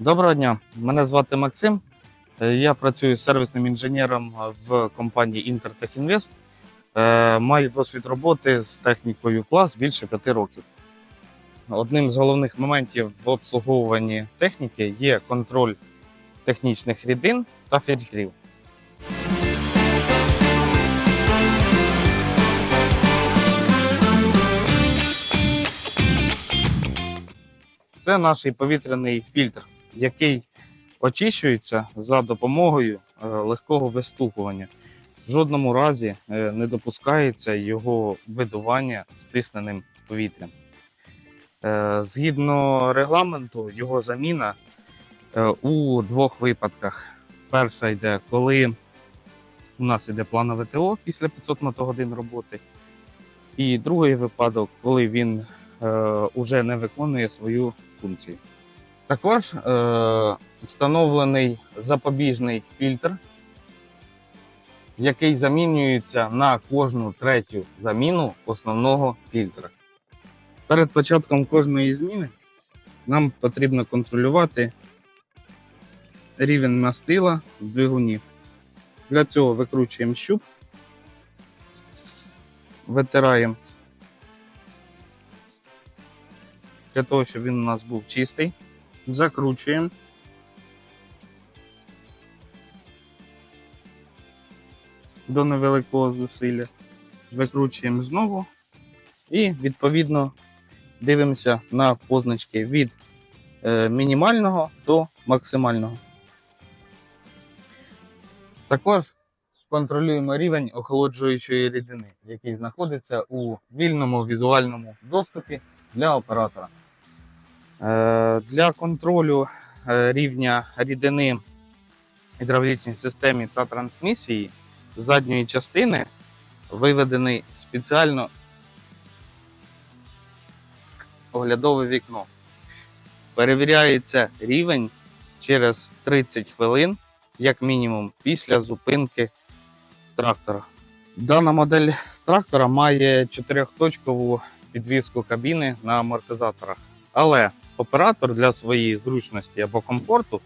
Доброго дня, мене звати Максим. Е, Я працюю сервісним інженером в компанії Інтертех Інвест. Е, Маю досвід роботи з технікою клас більше п'яти років. Одним з головних моментів в обслуговуванні техніки є контроль технічних рідин та фільтрів. Це наш повітряний фільтр, який очищується за допомогою е, легкого вистукування. В жодному разі е, не допускається його видування стисненим повітрям. Е, Згідно регламенту, його заміна у двох випадках. Перша йде, коли у нас йде планове ТО після 500 мотогодин роботи. І другий випадок, коли він вже не виконує свою функцію. Також е, встановлений запобіжний фільтр, який замінюється на кожну третю заміну основного фільтра. Перед початком кожної зміни нам потрібно контролювати рівень мастила в двигуні. Для цього викручуємо щуп, витираємо для того, щоб він у нас був чистий. Закручуємо. До невеликого зусилля. Викручуємо знову. І відповідно дивимося на позначки від е, мінімального до максимального. Також контролюємо рівень охолоджуючої рідини, який знаходиться у вільному візуальному доступі для оператора. Е, Для контролю е, рівня рідини гідравлічній системі та трансмісії з задньої частини виведений спеціально оглядове вікно. Перевіряється рівень через 30 хвилин, як мінімум, після зупинки трактора. Дана модель трактора має чотирьохточкову підвіску кабіни на амортизаторах. Але оператор для своєї зручності або комфорту,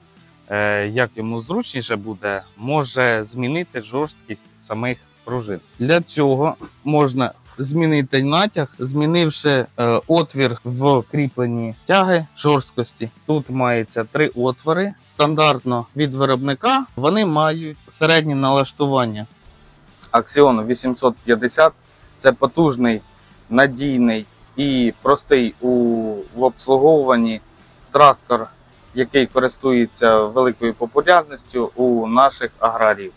е, як йому зручніше буде, може змінити жорсткість самих пружин. Для цього можна змінити натяг, змінивши е, отвір в кріпленні тяги жорсткості. Тут мається три отвори. Стандартно від виробника вони мають середнє налаштування. Axion 850 це потужний, надійний і простий у в обслуговуванні трактор, який користується великою популярністю у наших аграріїв.